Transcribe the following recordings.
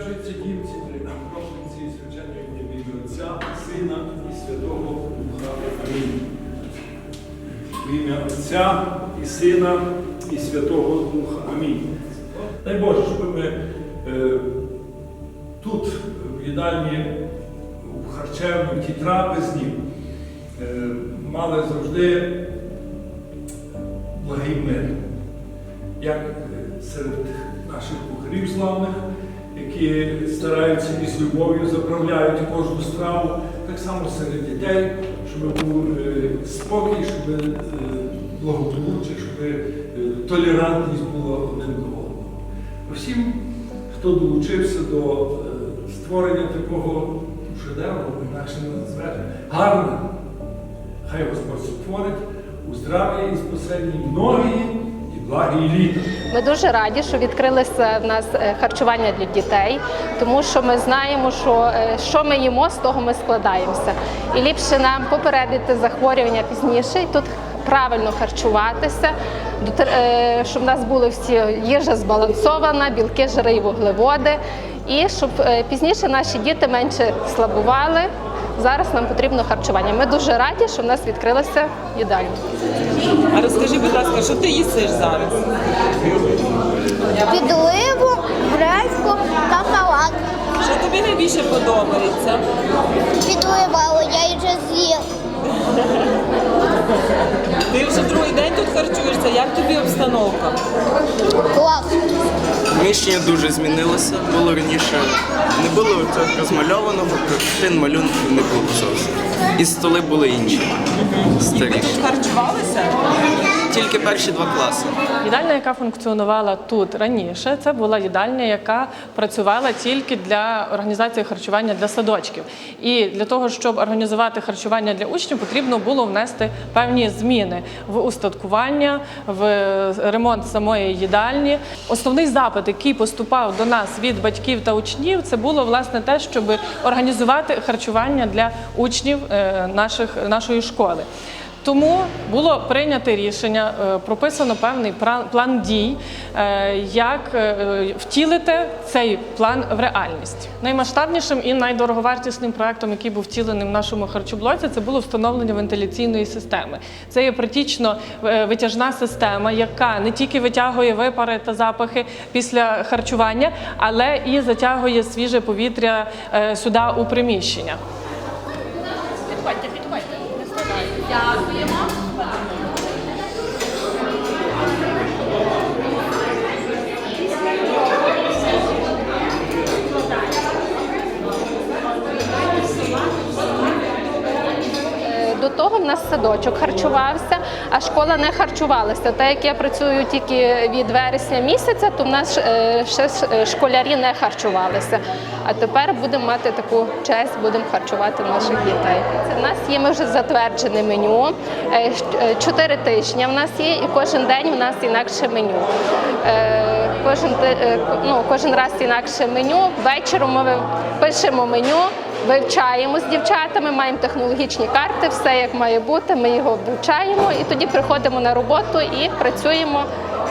Починається, свячується дівці, кропниці і свячення в ім'я Отця, Сина і Святого Духа. Амінь. В ім'я Отця і Сина і Святого Духа. Амінь. Дай Боже, щоб ми е, тут, в їдальні, в харчевні, в тій трапезні, е, мали завжди благий мир. Як е, серед наших кухарів славних, які стараються і з любов'ю заправляють кожну страву, так само серед дітей, щоб був е, спокій, щоб е, благополуччя, щоб е, толерантність була один до одного. Всім, хто долучився до створення такого шедевру, інакше не назвеш, гарне, хай Господь сотворить у здраві і спасенні многії і. Ми дуже раді, що відкрилося в нас е, харчування для дітей, тому що ми знаємо, що е, що ми їмо, з того ми складаємося. І ліпше нам попередити захворювання пізніше, і тут правильно харчуватися, е, щоб в нас були всі їжа збалансована, білки, жири і вуглеводи, і щоб пізніше наші діти менше слабували. Зараз нам потрібно харчування. Ми дуже раді, що в нас відкрилася їдальня. А розкажи, будь ласка, що ти їсиш зараз? підливу, гречку та салат. Що тобі найбільше подобається? Підливали, я її вже з'їв. Ти вже другий день тут харчуєшся. Як тобі обстановка? Клас. Приміщення дуже змінилося. Було раніше не було цього розмальованого, картин малюнків не було зовсім. І столи були інші. Старі. тут харчувалися? Тільки перші два класи. Їдальня, яка функціонувала тут раніше, це була їдальня, яка працювала тільки для організації харчування для садочків. І для того, щоб організувати харчування для учнів, потрібно було внести певні зміни в устаткування, в ремонт самої їдальні. Основний запит, який поступав до нас від батьків та учнів, це було власне те, щоб організувати харчування для учнів е, наших, нашої школи. Тому було прийнято рішення, е, прописано певний план дій, е, як е, втілити цей план в реальність. Наймасштабнішим і найдороговартісним проектом, який був втілений в нашому харчоблоці, це було встановлення вентиляційної системи. Це є практично витяжна система, яка не тільки витягує випари та запахи після харчування, але і затягує свіже повітря сюди у приміщення. В нас садочок харчувався, а школа не харчувалася. Так як я працюю тільки від вересня місяця, то в нас е, ще е, школярі не харчувалися. А тепер будемо мати таку честь, будемо харчувати наших дітей. Це в нас є вже затверджене меню. Е, Чотири тижні в нас є, і кожен день в нас інакше меню. Кожен ну, кожен раз інакше меню. Вечором ми пишемо меню. Вивчаємо з дівчатами, маємо технологічні карти, все як має бути. Ми його вивчаємо і тоді приходимо на роботу і працюємо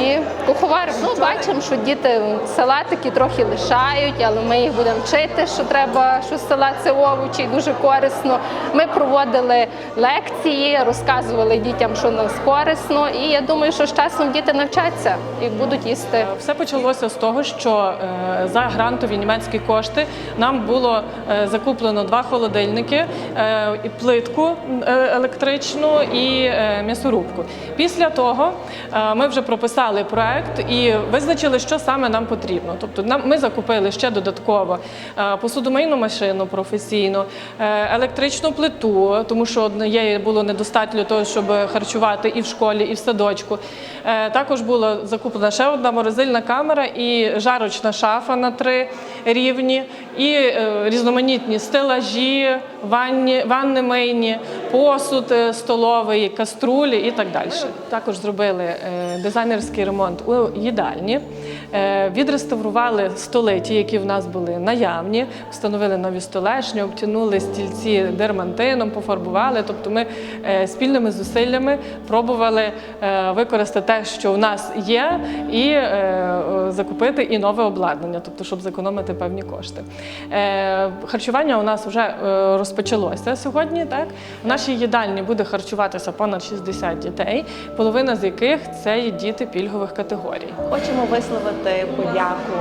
і куховаримо. Ну, бачимо, що діти салатики трохи лишають, але ми їх будемо вчити, що треба, що салат це овочі, дуже корисно. Ми проводили лекції, розказували дітям, що нас корисно. І я думаю, що з часом діти навчаться і будуть їсти. Все почалося з того, що е, за грантові німецькі кошти нам було е, закуплено два холодильники, е, плитку електричну і м'ясорубку. Після того ми вже прописали проект і визначили, що саме нам потрібно. Тобто, нам ми закупили ще додатково е, посудомийну машину професійну, е, електричну плиту, тому що однієї було недостатньо для того, щоб харчувати і в школі, і в садочку. Е, Також була закуплена ще одна морозильна камера і жарочна шафа на три рівні, і різноманітні стелажі, ванні, ванни мийні, посуд столовий, каструлі і так далі. Також зробили е, дизайнерський ремонт у їдальні. Е, Відреставрували столи, ті, які в нас були наявні, встановили нові столешні, обтянули стільці дермантином, пофарбували. Тобто ми е, спільними зусиллями пробували е, використати те, що в нас є, і закупити і нове обладнання, тобто щоб зекономити певні кошти. Харчування у нас вже розпочалося сьогодні. Так в нашій їдальні буде харчуватися понад 60 дітей, половина з яких це є діти пільгових категорій. Хочемо висловити подяку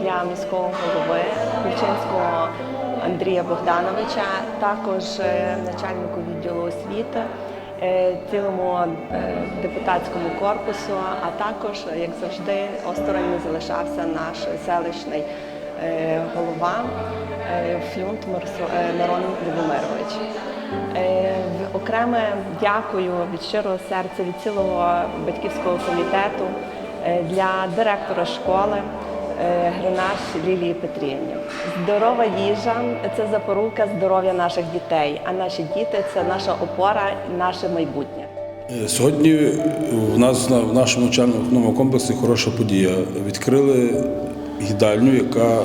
для міського голови Кульчинського Андрія Богдановича, також е, начальнику відділу освіти, е, цілому е, депутатському корпусу, а також, як завжди, осторонь залишався наш селищний голова Флюнт Мирон Любомирович. Окреме дякую від щирого серця від цілого батьківського комітету е, для директора школи е, Гринаш Лілії Петрівні. Здорова їжа це запорука здоров'я наших дітей, а наші діти це наша опора і наше майбутнє. Е, Сьогодні в нас на- в нашому навчально-виховному комплексі хороша подія. Відкрили їдальню, яка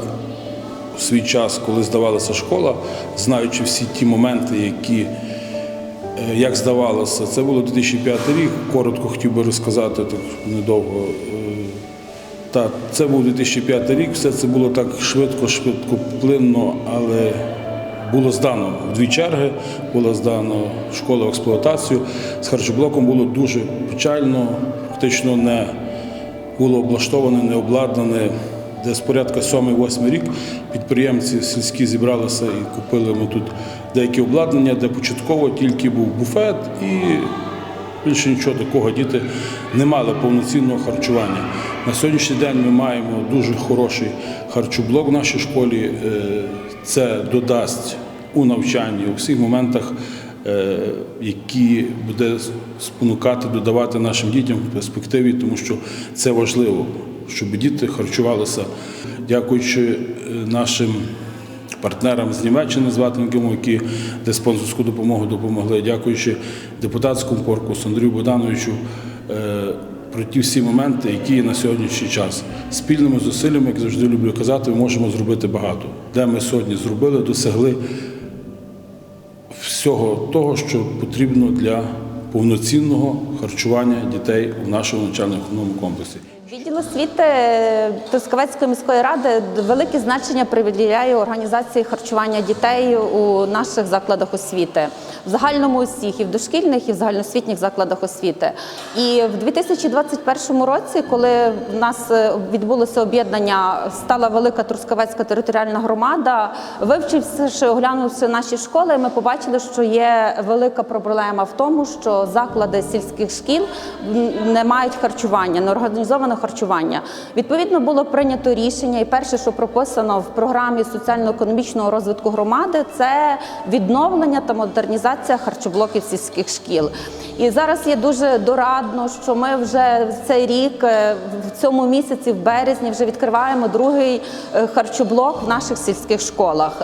в свій час, коли здавалася школа, знаючи всі ті моменти, які як здавалося, це було 2005 рік. Коротко хотів би розказати, так недовго. Е, Та це був 2005 рік, все це було так швидко, швидко, плинно, але було здано дві черги, було здано школа в експлуатацію. З харчоблоком було дуже печально, фактично не було облаштоване, не обладнане. Десь порядка 7-8 рік підприємці сільські зібралися і купили ми тут деякі обладнання, де початково тільки був буфет і більше нічого такого діти не мали повноцінного харчування. На сьогоднішній день ми маємо дуже хороший харчоблок в нашій школі. Е, Це додасть у навчанні у всіх моментах, е, які буде спонукати, додавати нашим дітям в перспективі, тому що це важливо, щоб діти харчувалися, дякуючи е, нашим партнерам з Німеччини з Ватингему, які де спонсорську допомогу допомогли, дякуючи депутатському корпусу Андрію Богдановичу. е, Про ті всі моменти, які на сьогоднішній час. Спільними зусиллями, як завжди люблю казати, ми можемо зробити багато. Де ми сьогодні зробили, досягли всього того, що потрібно для повноцінного харчування дітей у нашому навчально-виховному комплексі. Відділ освіти Трускавецької міської ради велике значення приділяє організації харчування дітей у наших закладах освіти, в загальному усіх, і в дошкільних, і в загальноосвітніх закладах освіти. І в 2021 році, коли в нас е, відбулося об'єднання, стала велика Трускавецька територіальна громада, вивчивши, оглянувши наші школи, ми побачили, що є велика проблема в тому, що заклади сільських шкіл не мають харчування, не організовано харчування. Відповідно, було прийнято рішення, і перше, що прописано в програмі соціально-економічного розвитку громади, це відновлення та модернізація харчоблоків сільських шкіл. І зараз є дуже дорадно, що ми вже цей рік, е, в цьому місяці, в березні, вже відкриваємо другий е, харчоблок в наших сільських школах.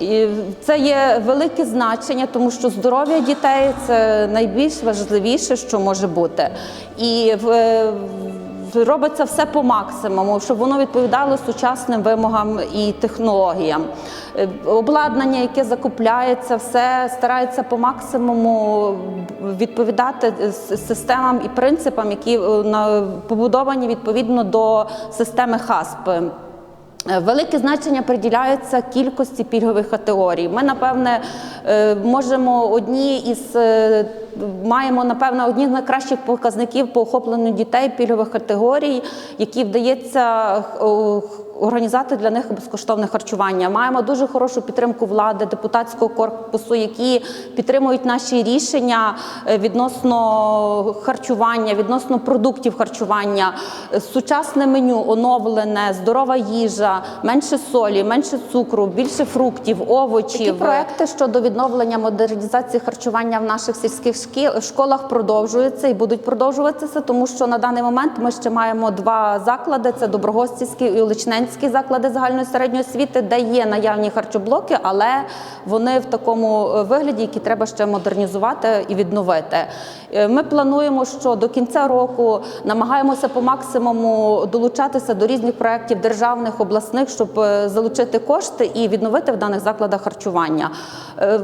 І це є велике значення, тому що здоров'я дітей це найбільш важливіше, що може бути. І в, в- робиться все по максимуму, щоб воно відповідало сучасним вимогам і технологіям. Е, Обладнання, яке закупляється, все старається по максимуму відповідати системам і принципам, які е, побудовані відповідно до системи ХАСП. Е, Велике значення приділяється кількості пільгових категорій. Ми, напевне, можемо одні із маємо напевно одні з найкращих показників по охопленню дітей пільгових категорій, які вдається е, організувати для них безкоштовне харчування. Маємо дуже хорошу підтримку влади, депутатського корпусу, які підтримують наші рішення е, відносно харчування, відносно продуктів харчування, сучасне меню, оновлене, здорова їжа, менше солі, менше цукру, більше фруктів, овочів. Такі проекти щодо відновлення модернізації харчування в наших сільських шкіл, школах продовжуються і будуть продовжуватися, тому що на даний момент ми ще маємо два заклади: це Доброгостівський і Оличненський заклади загальної середньої освіти, де є наявні харчоблоки, але вони в такому е, вигляді, які треба ще модернізувати і відновити. Е, Ми плануємо, що до кінця року намагаємося по максимуму долучатися до різних проєктів державних, обласних, щоб е, залучити кошти і відновити в даних закладах харчування.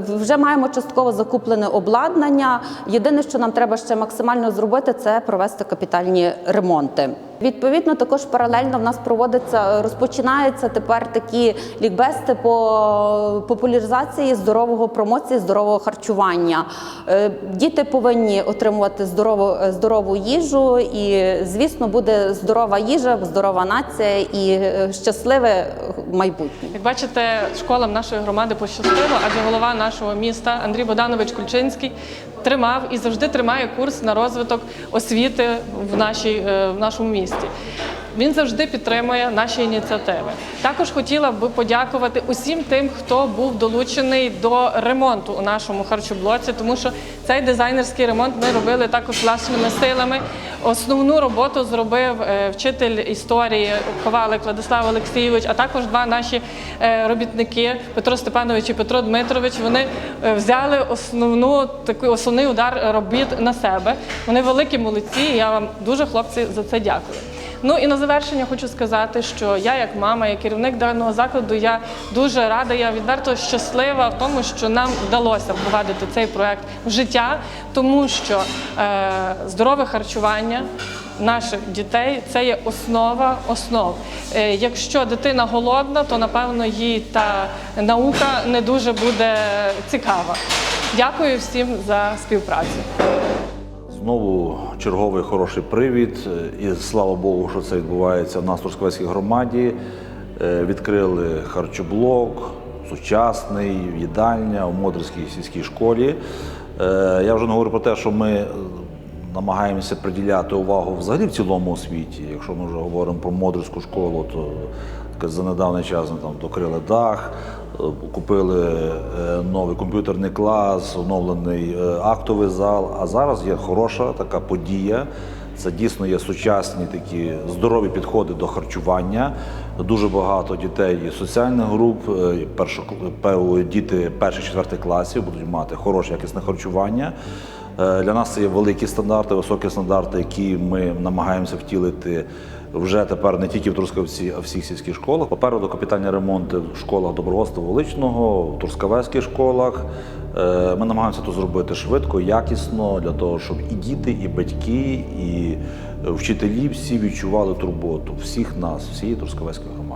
Вже маємо частково закуплене обладнання. Єдине, що нам треба ще максимально зробити, це провести капітальні ремонти. Відповідно, також паралельно в нас проводиться, розпочинаються тепер такі лікбести по популяризації здорового промоції здорового харчування. Е, Діти повинні отримувати здорову, здорову їжу, і звісно, буде здорова їжа, здорова нація і е, щасливе майбутнє. Як бачите, школам нашої громади пощастило, адже голова нашого міста Андрій Богданович Кульчинський тримав і завжди тримає курс на розвиток освіти в, нашій, е, в нашому місті. Він завжди підтримує наші ініціативи. Також хотіла би подякувати усім тим, хто був долучений до ремонту у нашому харчоблоці, тому що цей дизайнерський ремонт ми робили також власними силами. Основну роботу зробив е, вчитель історії Ковалик Владислав Олексійович, а також два наші е, робітники Петро Степанович і Петро Дмитрович. Вони е, взяли основну такий основний удар робіт на себе. Вони великі молодці. і Я вам дуже хлопці за це дякую. Ну і на завершення хочу сказати, що я, як мама, як керівник даного закладу, я дуже рада, я відверто щаслива в тому, що нам вдалося впровадити цей проект в життя, тому що е, здорове харчування. Наших дітей це є основа основ. Е, Якщо дитина голодна, то напевно їй та наука не дуже буде цікава. Дякую всім за співпрацю. Знову черговий хороший привід. І слава Богу, що це відбувається в нас в Трускавецькій громаді. Е, Відкрили харчоблок, сучасний, їдальня у Модрівській сільській школі. Е, Я вже не говорю про те, що ми намагаємося приділяти увагу взагалі в цілому освіті. Якщо ми вже говоримо про Модрівську школу, то за недавній час ми там докрили дах, купили е, новий комп'ютерний клас, оновлений е, актовий зал. А зараз є хороша така подія. Це дійсно є сучасні такі здорові підходи до харчування. Дуже багато дітей і соціальних груп, е, діти перших четвертих класів будуть мати хороше якісне харчування. Е, Для нас є великі стандарти, високі стандарти, які ми намагаємося втілити вже тепер не тільки в Трускавці, а в всіх сільських школах. Попереду капітальні ремонти в школах добровольства Величного, в Трускавецьких школах. Е, Ми намагаємося це зробити швидко, якісно, для того, щоб і діти, і батьки, і вчителі всі відчували турботу всіх нас, всієї Трускавецької громади.